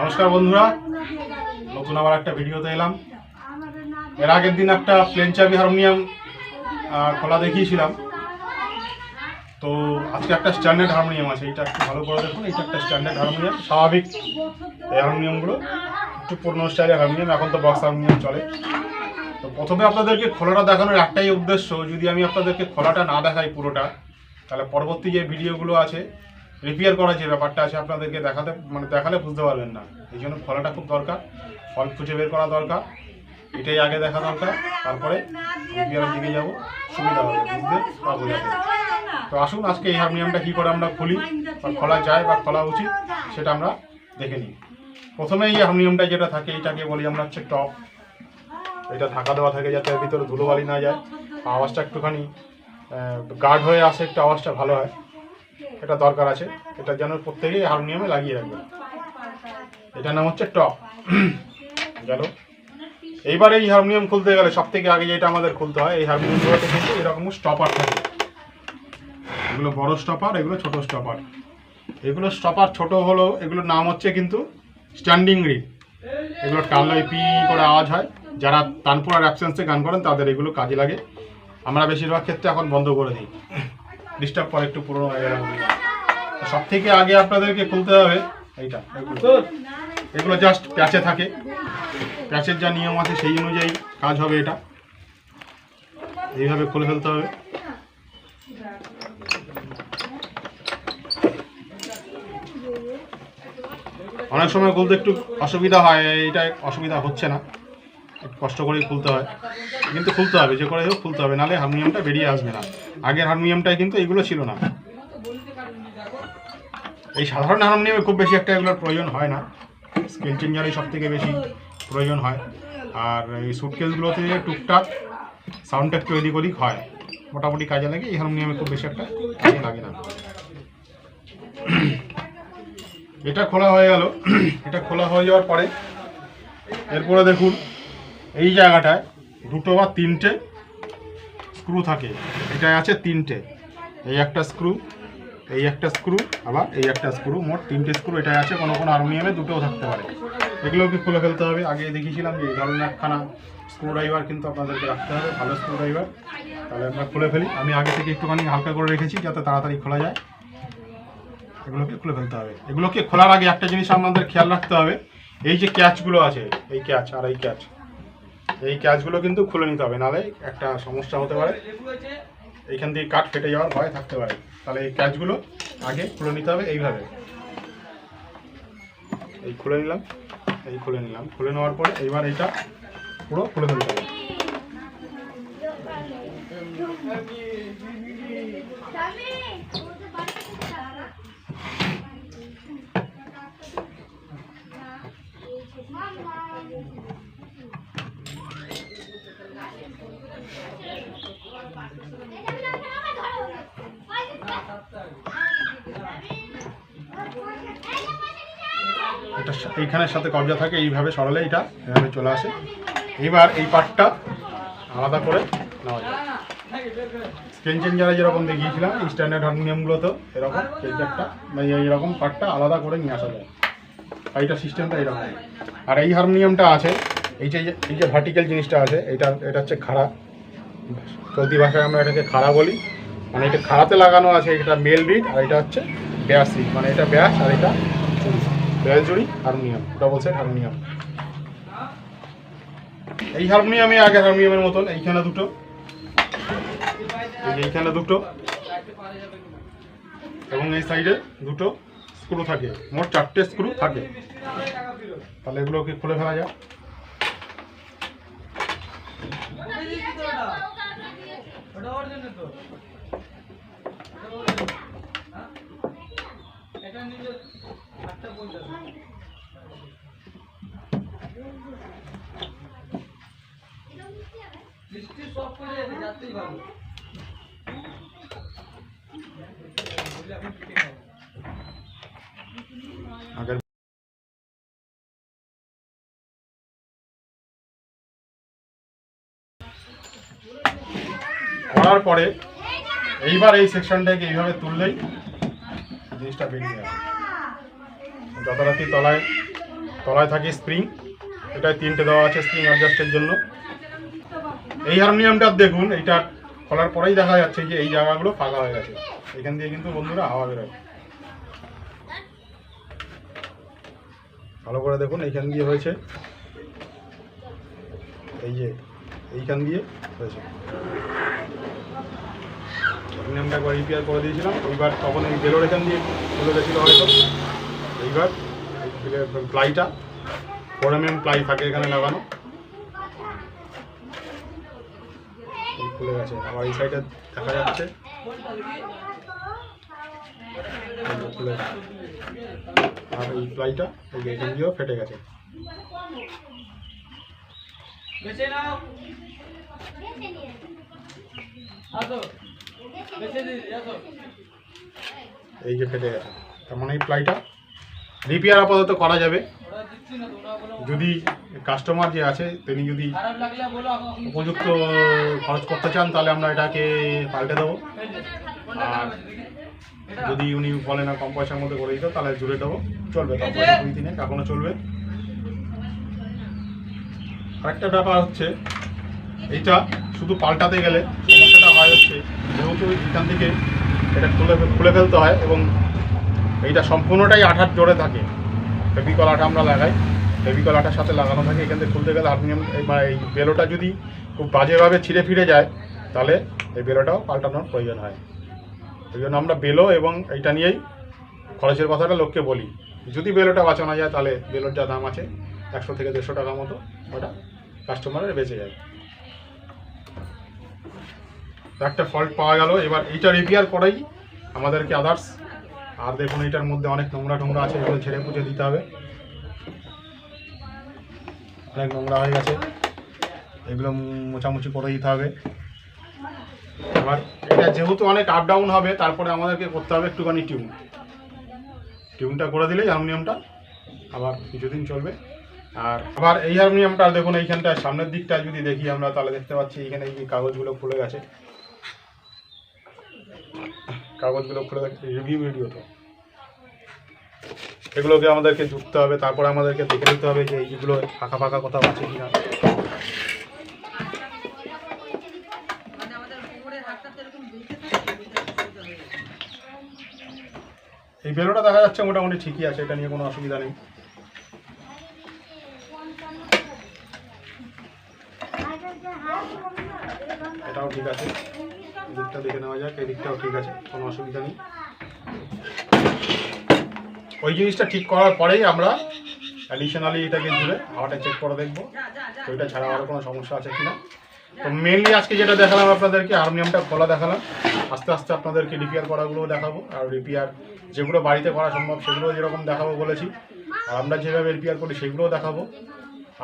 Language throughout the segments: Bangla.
নমস্কার বন্ধুরা, নতুন আবার একটা ভিডিওতে এলাম। এর আগের দিন একটা প্লেন চাবি হারমোনিয়াম খোলা দেখিয়েছিলাম। তো আজকে একটা স্ট্যান্ডার্ড হারমোনিয়াম আছে, এটা একটু ভালো করে দেখুন, এটা একটা স্ট্যান্ডার্ড হারমোনিয়াম, স্বাভাবিক এই হারমোনিয়ামগুলো, একটু পুরনো স্টাইলের হারমোনিয়াম, এখন তো বক্স হারমোনিয়াম চলে। তো প্রথমে আপনাদেরকে খোলাটা দেখানোর একটাই উদ্দেশ্য, যদি আমি আপনাদেরকে খোলাটা না দেখাই পুরোটা, তাহলে পরবর্তী যে ভিডিওগুলো আছে রিপেয়ার করার যে ব্যাপারটা আছে আপনাদেরকে দেখাতে মানে দেখালে বুঝতে পারবেন না। এই জন্য ফলাটা খুব দরকার, ফল খুঁজে বের করা দরকার, এটাই আগে দেখা দরকার, তারপরে রিপেয়ারের দিকে যাব, সুবিধা হবে, বুঝতে বা বোঝাতে তো আসুন, আজকে এই হারমোনিয়ামটা কী করে আমরা খুলি, বা খোলা যায় বা খোলা উচিত, সেটা আমরা দেখে নিই। প্রথমে এই হারমোনিয়ামটা যেটা থাকে, এটাকে বলি আমরা হচ্ছে টপ। এটা ঢাকা দেওয়া থাকে যাতে ভিতরে ধুলোবালি না যায়, আওয়াজটা একটুখানি গার্ড হয়ে আসে, একটু আওয়াজটা ভালো হয়। এটা দরকার আছে। এটা যেন প্রত্যেকেই হারমোনিয়ামে লাগিয়ে রাখবে। এটার নাম হচ্ছে টপ। গেল। এইবার এই হারমোনিয়াম খুলতে গেলে সব থেকে আগে যেটা আমাদের খুলতে হয়, এই হারমোনিয়ামগুলোতে কিন্তু এরকম স্টপার থাকে। এগুলো বড় স্টপার এগুলো ছোট স্টপার এগুলো স্টপার ছোট হলো, এগুলোর নাম হচ্ছে কিন্তু স্ট্যান্ডিং রিড এগুলো টানলে পি করে আওয়াজ হয়। যারা তানপুরার অ্যাবসেন্সে গান করেন, তাদের এগুলো কাজে লাগে। আমরা বেশিরভাগ ক্ষেত্রে এখন বন্ধ করে দিই। ডিস্টার্ব করে, একটু পুরোনো সব থেকে আগে আপনাদেরকে খুলতে হবে, এইটা, এগুলো। জাস্ট প্যাচে থাকে। প্যাচের যা নিয়ম আছে সেই অনুযায়ী কাজ হবে এটা। এইভাবে খুলে ফেলতে হবে। অনেক সময় খুলতে একটু অসুবিধা হয় এইটা অসুবিধা হচ্ছে না। কষ্ট করেই খুলতে হয়। কিন্তু খুলতে হবে, যে করে হোক খুলতে হবে, নাহলে হারমোনিয়ামটা বেরিয়ে আসবে না। আগের হারমোনিয়ামটায় কিন্তু এগুলো ছিল না। এই সাধারণ হারমোনিয়ামে খুব বেশি একটা এগুলোর প্রয়োজন হয় না। স্কেল চেঞ্জারই সব থেকে বেশি প্রয়োজন হয়। আর এই সুটকেসগুলোতে টুকটাক সাউন্ডটা একটু এদিক ওদিক হয়। মোটামুটি কাজে লাগে, এই হারমোনিয়ামে খুব বেশি একটা কাজে লাগে না। এটা খোলা হয়ে গেল। এটা খোলা হয়ে যাওয়ার পরে, এরপরে দেখুন এই জায়গাটায় দুটো বা তিনটে স্ক্রু থাকে। এটায় আছে তিনটে। এই একটা স্ক্রু এই একটা স্ক্রু আবার এই একটা স্ক্রু মোট তিনটে স্ক্রু এটাই আছে। কোনো কোনো হারমোনিয়ামে দুটোও থাকতে পারে। এগুলোকে খুলে ফেলতে হবে? আগে দেখিয়েছিলাম যে এই ধরনের একখানা স্ক্রু ড্রাইভার কিন্তু আপনাদেরকে রাখতে হবে। ভালো স্ক্রু ড্রাইভার তাহলে আমরা খুলে ফেলি। আমি আগে থেকে একটুখানি হালকা করে রেখেছি যাতে তাড়াতাড়ি খোলা যায়। এগুলোকে খুলে ফেলতে হবে। এগুলোকে খোলার আগে একটা জিনিস আপনাদের খেয়াল রাখতে হবে। এই যে ক্যাচগুলো আছে, এই ক্যাচ আর এই ক্যাচ এই ক্যাচগুলো কিন্তু খুলে নিতে হবে নাহলে একটা সমস্যা হতে পারে। এইখান দিয়ে কাঠ ফেটে যাওয়ার ভয় থাকতে পারে। তাহলে এই ক্যাচগুলো আগে খুলে নিতে হবে এইভাবে। এই খুলে নিলাম, এই খুলে নিলাম। খুলে নেওয়ার পরে এইবার এইটা পুরো খুলে ফেলতে হবে। এটা এইখানের সাথে কবজা থাকে, এইভাবে সরালে এটা, এভাবে চলে আসে। এইবার এই পার্টটা আলাদা করে নেওয়া যায় স্ক্রিন চেঞ্জারে যেরকম দেখিয়েছিলাম স্ট্যান্ডার্ড হারমোনিয়ামগুলোতেও এরকম চেঞ্জারটা এইরকম পার্টটা আলাদা করে নিয়ে আসা যায়। এইটা সিস্টেমটা এরকম। আর এই হারমোনিয়ামটা আছে, এই যে এই যে ভার্টিক্যাল জিনিসটা আছে, এটা এটা হচ্ছে খাড়া। চলতি ভাষায় আমরা এটাকে খাড়া বলি। মানে এটা খাড়াতে লাগানো আছে, এটা মেল রিড আর এটা হচ্ছে ব্যাস মানে এটা ব্যাস আর এটা জুড়ি হারমোনিয়াম ডবল সেট হারমোনিয়াম। এই হারমোনিয়ামে আগে হারমোনিয়ামের মতন, এইখানে দুটো। এইখানে দুটো। এবং এই সাইডে দুটো স্ক্রু থাকে। মোট চারটে স্ক্রু থাকে। তাহলে এগুলোকে খুলে ফেলা করার পরে এইবার এই সেকশনটাকে এইভাবে তুললেই জিনিসটা বেরিয়ে যাবে। যথারাতি তলায় তলায় থাকে স্প্রিং এটায় তিনটে দেওয়া আছে স্প্রিং অ্যাডজাস্টের জন্য। এই হারমোনিয়ামটা দেখুন, এইটা খোলার পরেই দেখা যাচ্ছে যে এই জায়গাগুলো ফাঁকা হয়ে গেছে। এখান দিয়ে কিন্তু বন্ধুরা হাওয়া বেরোয়। ভালো করে দেখুন, এইখান দিয়ে হয়েছে। এই যে, এইখান দিয়ে হয়েছে। হারমোনিয়ামটা একবার রিপেয়ার করে দিয়েছিলাম। ওইবার তখন এই বেলোর এখান দিয়ে খুলে গেছিল হয়তো। এই প্লাইটা ফোর এম এম প্লাই থাকে এখানে লাগানো। খুলে গেছে আবার এই সাইডে দেখা যাচ্ছে। খুলে আর এই প্লাইটা এই যে এখান দিয়েও ফেটে গেছে। এই যে ফেটে গেছে। তার মানে এই প্লাইটা রিপেয়ার আপাতত করা যাবে। যদি কাস্টমার যে আছে, তিনি যদি উপযুক্ত খরচ করতে চান, তাহলে আমরা এটাকে পাল্টে দেবো। আর? যদি উনি বলে না কম পয়সার মধ্যে করে দিতে, তাহলে জুড়ে দেবো। চলবে কম পয়সা দুই তিনে এখনও চলবে। আরেকটা ব্যাপার হচ্ছে, এইটা শুধু পাল্টাতে গেলে সমস্যাটা হয় হচ্ছে, যেহেতু এখান থেকে এটা খুলে খুলে ফেলতে হয় এবং এইটা সম্পূর্ণটাই আঠার জোরে থাকে। ফেবিকল আঠা আমরা লাগাই। ফেবিকল আঠার সাথে লাগানো থাকে, এখান থেকে খুলতে গেলে হারমোনিয়াম মানে এই বেলোটা যদি খুব বাজেভাবে ছিঁড়ে ফিরে যায়, তাহলে এই বেলোটাও পাল্টানোর প্রয়োজন হয়। ওই জন্য আমরা বেলো এবং এইটা নিয়েই খরচের কথাটা লোককে বলি। যদি বেলোটা বাঁচানো যায়, তাহলে বেলোর যা দাম আছে, একশো থেকে দেড়শো টাকা মতো ওটা কাস্টমারের বেঁচে যায়। একটা ফল্ট পাওয়া গেল। এবার এইটা রিপেয়ার করাই আমাদেরকে আদার্স আর দেখুন এটার মধ্যে অনেক নোংরা টোংরা আছে, এগুলো ছেড়ে পুজো দিতে হবে। অনেক নোংরা হয়ে গেছে, এগুলো মোছামুছি করে দিতে হবে। এবার এটা যেহেতু অনেক আপ ডাউন হবে, তারপরে আমাদেরকে করতে হবে একটুখানি টিউন টিউনটা করে দিলেই হারমোনিয়ামটা আবার কিছুদিন চলবে। আর আবার এই হারমোনিয়ামটা দেখুন এইখানটা সামনের দিকটা যদি দেখি আমরা, তাহলে দেখতে পাচ্ছি এখানে এই কাগজগুলো খুলে গেছে। কাগজগুলো খুলে গেছে রিভিউ ভিডিও তো। এগুলোকে আমাদেরকে জুড়তে হবে তারপরে আমাদেরকে দেখে নিতে হবে যে এইগুলো ফাঁকা ফাঁকা কোথাও আছে কিনা। মানে। এই বেলোটা দেখা যাচ্ছে মোটামুটি ঠিকই আছে এটা নিয়ে কোনো অসুবিধা নেই। এটাও ঠিক আছে। এই দিকটা দেখে নেওয়া যাক, এই দিকটাও ঠিক আছে, কোনো অসুবিধা নেই। ওই জিনিসটা ঠিক করার পরেই আমরা অ্যাডিশনালি এটাকে জুড়ে হাওয়াটা চেক করে দেখব। তো এটা ছাড়া আরও কোনো সমস্যা আছে কিনা? তো মেনলি আজকে যেটা দেখালাম আপনাদেরকে হারমোনিয়ামটা খোলা দেখালাম। আস্তে আস্তে আপনাদেরকে রিপেয়ার করাগুলোও দেখাবো, আর রিপেয়ার যেগুলো বাড়িতে করা সম্ভব, সেগুলো যেরকম দেখাবো বলেছি, আর আমরা যেভাবে রিপেয়ার করি সেগুলোও দেখাবো।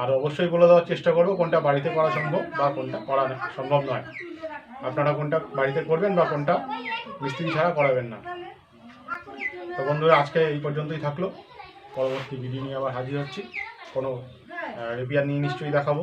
আর অবশ্যই বলে দেওয়ার চেষ্টা করব কোনটা বাড়িতে করা সম্ভব বা কোনটা করা সম্ভব নয়। আপনারা কোনটা বাড়িতে করবেন বা কোনটা মিস্ত্রি ছাড়া করাবেন না। তো বন্ধুরা, আজকে এই পর্যন্তই থাকল। পরবর্তী ভিডিও নিয়ে আবার হাজির হচ্ছি। কোনো রিপেয়ার নিয়ে নিশ্চয়ই দেখাবো।